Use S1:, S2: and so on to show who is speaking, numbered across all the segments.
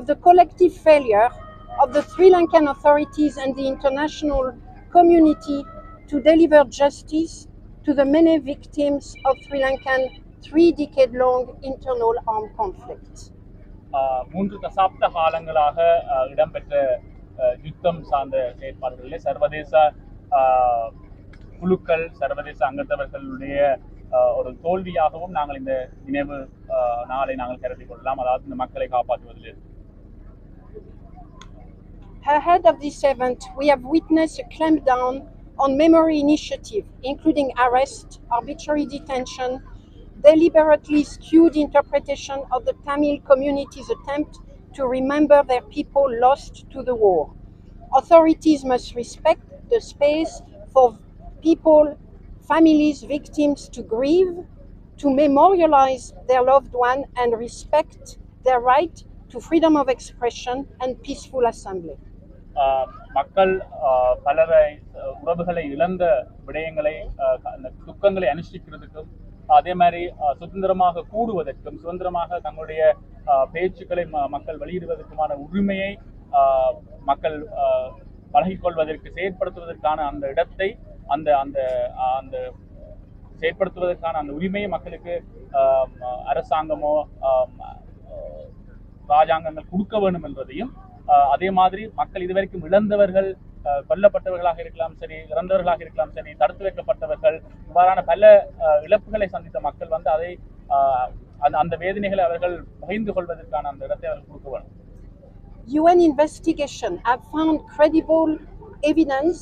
S1: of the collective failure of the Sri Lankan authorities and the international community to deliver justice to the many victims of Sri Lankan three decade long internal armed conflict.
S2: ஆஹ் மூன்று தசாப்த காலங்களாக ஆஹ் இடம்பெற்ற ஆஹ் யுத்தம் சார்ந்த செயற்பாடுகளிலே சர்வதேச ஆஹ் குழுக்கள் சர்வதேச அங்கத்தவர்களுடைய ஆஹ் ஒரு தோல்வியாகவும் நாங்கள் இந்த நினைவு ஆஹ் நாளை நாங்கள் கருதி கொள்ளலாம் அதாவது இந்த மக்களை காப்பாற்றுவதில்
S1: Ahead of this event, we have witnessed a clampdown on memory initiative, including arrest, arbitrary detention, deliberately skewed interpretation of the Tamil community's attempt to remember their people lost to the war. Authorities must respect the space for people, families, victims to grieve, to memorialize their loved one, and respect their right to freedom of expression and peaceful assembly.
S2: மக்கள் பலரை உறவுகளை இழந்த விடயங்களை அந்த துக்கங்களை அனுஷ்டிக்கிறதுக்கும் அதே மாதிரி சுதந்திரமாக கூடுவதற்கும் சுதந்திரமாக தங்களுடைய பேச்சுக்களை ம- மக்கள் வெளியிடுவதற்குமான உரிமையை ஆஹ் மக்கள் பழகிக்கொள்வதற்கு செயற்படுத்துவதற்கான அந்த இடத்தை அந்த அந்த அந்த செயற்படுத்துவதற்கான அந்த உரிமையை மக்களுக்கு அரசாங்கமோ ராஜாங்கங்கள் கொடுக்க வேண்டும் என்பதையும் அதே மாதிரி மக்கள் இதுவரைக்கும் இழந்தவர்கள் கொல்லப்பட்டவர்களாக இருக்கலாம் சரி இறந்தவர்களாக இருக்கலாம் சரி தடுத்து வைக்கப்பட்டவர்கள் இவ்வாறான பல இழப்புகளை சந்தித்த மக்கள் வந்து அதை அந்த அந்த வேதனைகளை அவர்கள் பகிர்ந்து கொள்வதற்கான அந்த இடத்தை அவர்கள் கொடுக்க வேண்டும்
S1: UN investigation have found credible evidence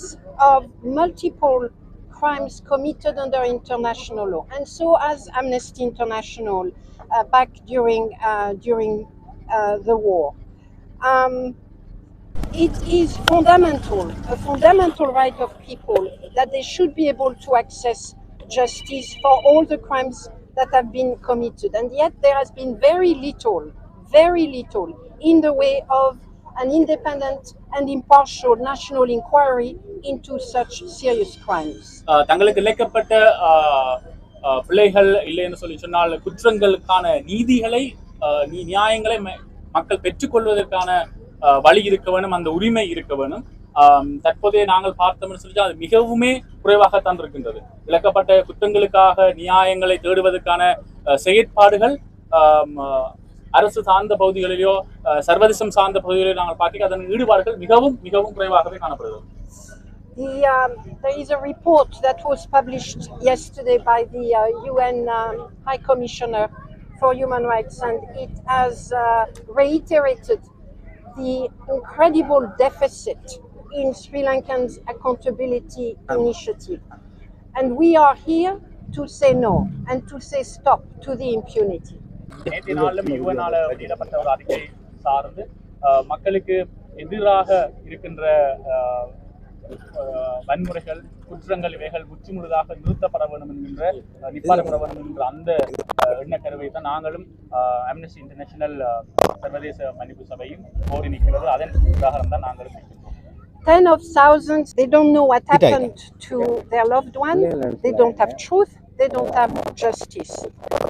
S1: of multiple crimes committed under international law, and so as Amnesty International uh, back during uh, during uh, the war. Um, it is fundamental, a fundamental right of people that they should be able to access justice for all the crimes that have been committed. And yet there has been very little, very little in the way of an independent and impartial national inquiry into such serious crimes.
S2: ஆஹ் தங்களுக்கு இழைக்கப்பட்ட ஆஹ் ஆஹ் பிள்ளைகள் இல்லை என்று சொல்லி சொன்னால் குற்றங்களுக்கான நீதிகளை ஆஹ் நீ நியாயங்களை ம- மக்கள் பெற்றுக்கொள்வதற்கான வழி இருக்க வேணும் அந்த உரிமை இருக்க வேணும். தற்போதைய நாங்கள் பார்த்தோம்னு சொல்லி அது மிகவுமே குறைவாகத்தான் இருக்கின்றது. இழக்கப்பட்ட குற்றங்களுக்காக நியாயங்களை தேடுவதற்கான செயற்பாடுகள் ஆஹ் அரசு சார்ந்த பகுதிகளிலோ சர்வதேசம் சார்ந்த பகுதிகளிலோ நாங்கள் பார்க்க அதன் ஈடுபாடுகள் மிகவும் மிகவும் குறைவாகவே காணப்படுகிறது.
S1: The, um, there is a report that was published yesterday by the uh, UN um, High Commissioner for Human Rights, and it has uh, reiterated the incredible deficit in Sri Lankan's accountability initiative. And we are here to say no and to say stop to the impunity.
S2: நேற்றைய நாளிலும் யுவனால வெளியிடப்பட்ட ஒரு அறிக்கை சார்ந்து அஹ், மக்களுக்கு எதிராக இருக்கின்ற அஹ், அஹ், வன்முறைகள் குற்றங்கள் இவைகள் முற்றுமுழுதாக நிறுத்தப்பட வேண்டும் என்கின்ற அஹ், நிப்பாட்டப்பட வேண்டும் என்கின்ற அந்த எண்ணக்கருவை தான் நாங்களும் அம்னஸ்டி இன்டர்நேஷனல் சர்வதேச மன்னிப்பு சபையும் கோரி நிற்கிறது அதன் உதாரணம் தான் நாங்களும்
S1: ten of thousands they don't know what happened to their loved one they don't have truth they don't have justice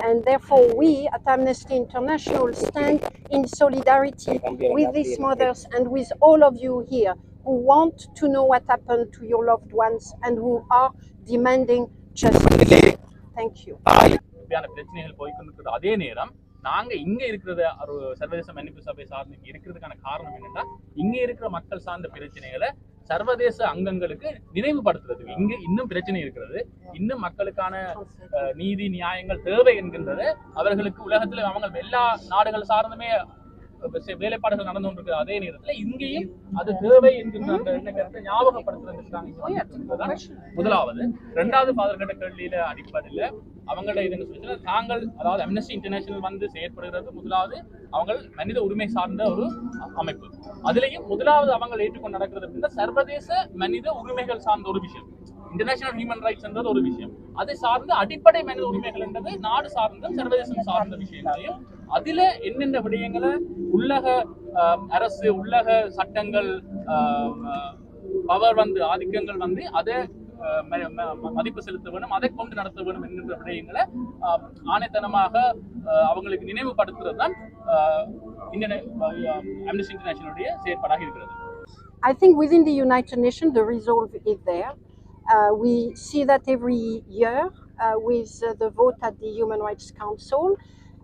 S1: and therefore we at amnesty international stand in solidarity with these mothers and with all of you here who want to know what happened to your loved ones and who are demanding justice thank you
S2: இப்படியான பிரச்சனைகள் போய்க்கொண்டிருக்கிறது அதே நேரம் நாங்க இங்க இருக்கிறத ஒரு சர்வதேச மன்னிப்பு சபை சார்ந்து இங்க இருக்கிறதுக்கான காரணம் என்னன்னா இங்க இருக்கிற மக்கள் சார்ந்த பிரச்சனைகளை சர்வதேச அங்கங்களுக்கு நினைவுபடுத்துறதுக்கு இங்க இன்னும் பிரச்சனை இருக்கிறது இன்னும் மக்களுக்கான அஹ், நீதி நியாயங்கள் தேவை என்கின்றத அவர்களுக்கு உலகத்துல அவங்க எல்லா நாடுகள் சார்ந்துமே அஹ், வேலைப்பாடுகள் நடந்து கொண்டிருக்கிற அதே நேரத்துல இங்கேயும் அது தேவை என்கின்ற அந்த எண்ணக்கருத்தை ஞாபகப்படுத்துறதுக்கு முதலாவது. ரெண்டாவது பாதர்கட்ட கேள்வியில அடிப்படையில அவங்களோட இதுன்னு சொல்லி தாங்கள் அதாவது அம்னஸ்டி இன்டர்நேஷனல் வந்து செயற்படுகிறது முதலாவது அவங்க மனித உரிமை சார்ந்த ஒரு அமைப்பு. அதுலயும் முதலாவது அவங்க ஏற்றுக்கொண்டு நடக்கிறது அப்படின்னா சர்வதேச மனித உரிமைகள் சார்ந்த ஒரு விஷயம். இன்டர்நேஷனல் ஹியூமன் ரைட்ஸ் என்றது ஒரு விஷயம் அதை சார்ந்த அடிப்படை மனித உரிமைகள் என்றது நாடு சார்ந்த சர்வதேசம் சார்ந்த விஷயங்களையும் அதுல என்னென்ன விடயங்களை உள்ளக ஆஹ், அரசு உள்ளக சட்டங்கள் பவர் வந்து ஆதிக்கங்கள் வந்து அதை மதிப்பு செலுத்த வேணும் அதை கொண்டு நடத்த வேணும் என்கின்ற விடயங்களை ஆஹ், ஆணைத்தனமாக ஆஹ், அவங்களுக்கு நினைவுபடுத்துறது தான் இந்தியன் அம்னஸ்டி இன்டர்நேஷனலுடைய செயற்பாடாக இருக்கிறது
S1: I think within the United Nations, the resolve is there. Uh, we see that every year uh, with uh, the vote at the Human Rights Council,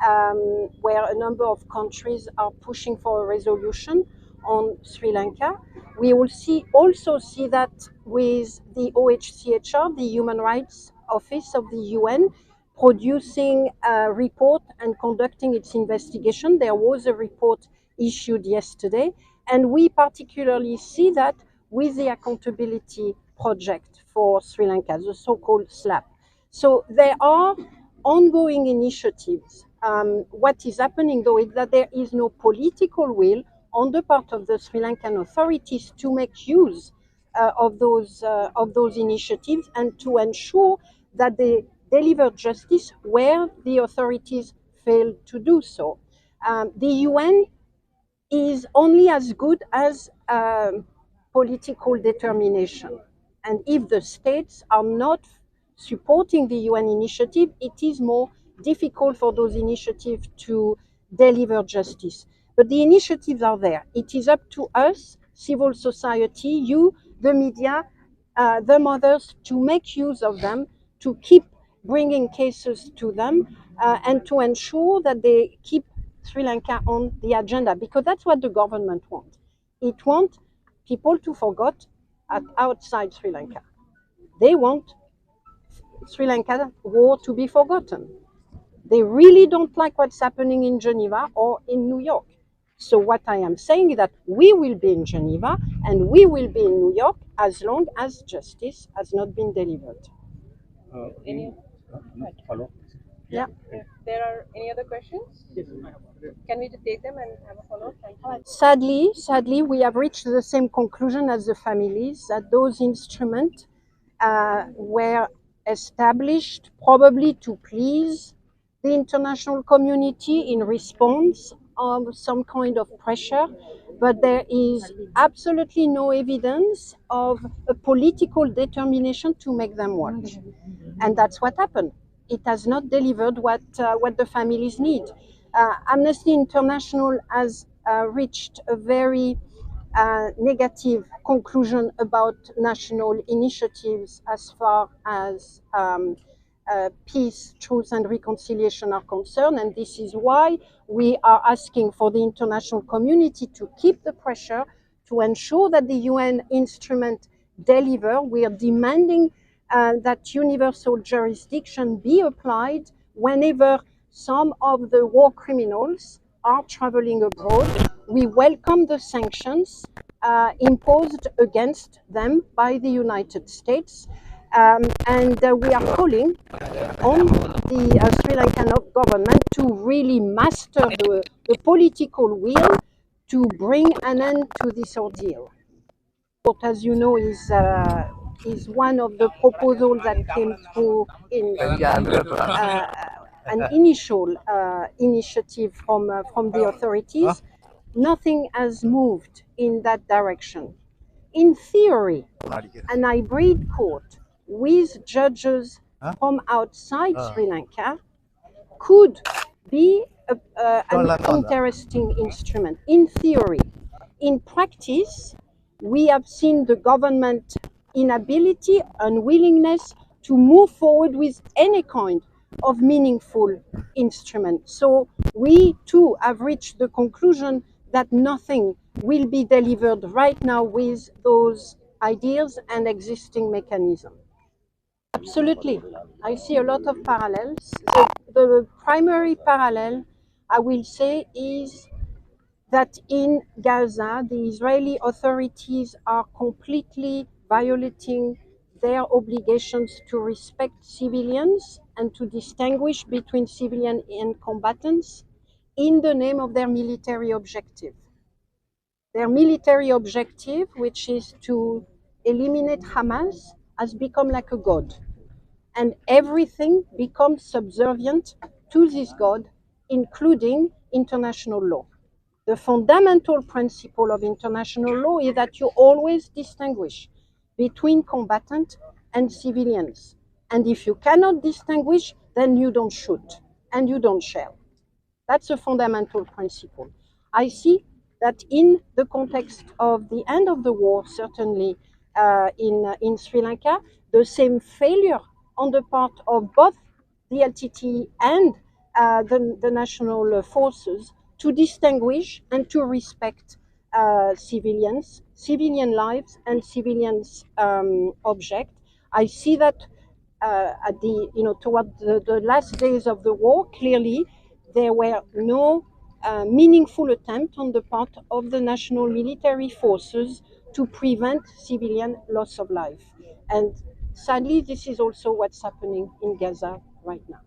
S1: um, where a number of countries are pushing for a resolution on Sri Lanka. We will see also see that with the OHCHR, the Human Rights Office of the UN, producing a report and conducting its investigation. There was a report issued yesterday, and we particularly see that with the accountability project for Sri Lanka, the so-called SLAP. So there are ongoing initiatives. Um, what is happening though is that there is no political will on the part of the Sri Lankan authorities to make use uh, of those uh, of those initiatives and to ensure that they deliver justice where the authorities fail to do so. Um, the UN is only as good as um, political determination. And if the states are not supporting the UN initiative, it is more difficult for those initiatives to deliver justice. But the initiatives are there. It is up to us, civil society, you, the media, uh, the mothers, to make use of them, to keep bringing cases to them, uh, and to ensure that they keep Sri Lanka on the agenda, because that's what the government wants. It wants people to forget outside Sri Lanka. They want Sri Lanka war to be forgotten. They really don't like what's happening in Geneva or in New York. So what I am saying is that we will be in Geneva and we will be in New York as long as justice has not been delivered.
S3: Uh,
S4: Any-
S3: Follow.
S1: Yeah.
S4: If there are any other questions, can we just take them and have a follow-up?
S1: Sadly, sadly, we have reached the same conclusion as the families that those instruments uh, were established probably to please the international community in response of some kind of pressure, but there is absolutely no evidence of a political determination to make them work. And that's what happened. It has not delivered what, uh, what the families need. Uh, Amnesty International has uh, reached a very negative conclusion about national initiatives as far as um, uh, peace, truth, and reconciliation are concerned. And this is why we are asking for the international community to keep the pressure to ensure that the UN instrument deliver. We are demanding uh, that universal jurisdiction be applied whenever some of the war criminals are traveling abroad. We welcome the sanctions uh, imposed against them by the United States. Um, and uh, we are calling on the uh, Sri Lankan government to really master the, the political will to bring an end to this ordeal. What, as you know, is uh, is one of the proposals that came through in uh, an initial uh, initiative from uh, from the authorities. Nothing has moved in that direction. In theory, an hybrid court with judges from outside. Sri Lanka could be a, uh, an interesting instrument. In theory, in practice, we have seen the government inability, unwillingness to move forward with any kind of meaningful instrument. So we too have reached the conclusion that nothing will be delivered right now with those ideas and existing mechanisms. Absolutely. I see a lot of parallels. The, the primary parallel, I will say, is that in Gaza, the Israeli authorities are completely violating their obligations to respect civilians and to distinguish between civilian and combatants in the name of their military objective. Their military objective, which is to eliminate Hamas, has become like a god. And everything becomes subservient to this god, including international law. The fundamental principle of international law is that you always distinguish between combatants and civilians. And if you cannot distinguish, then you don't shoot and you don't shell. That's a fundamental principle. I see that in the context of the end of the war, certainly uh, in, uh, in Sri Lanka, the same failure on the part of both the LTT and uh, the, the national forces to distinguish and to respect uh, civilians, civilian lives, and civilians' um, object. I see that uh, at the you know toward the, the last days of the war, clearly there were no uh, meaningful attempt on the part of the national military forces to prevent civilian loss of life. And sadly, this is also what's happening in Gaza right now.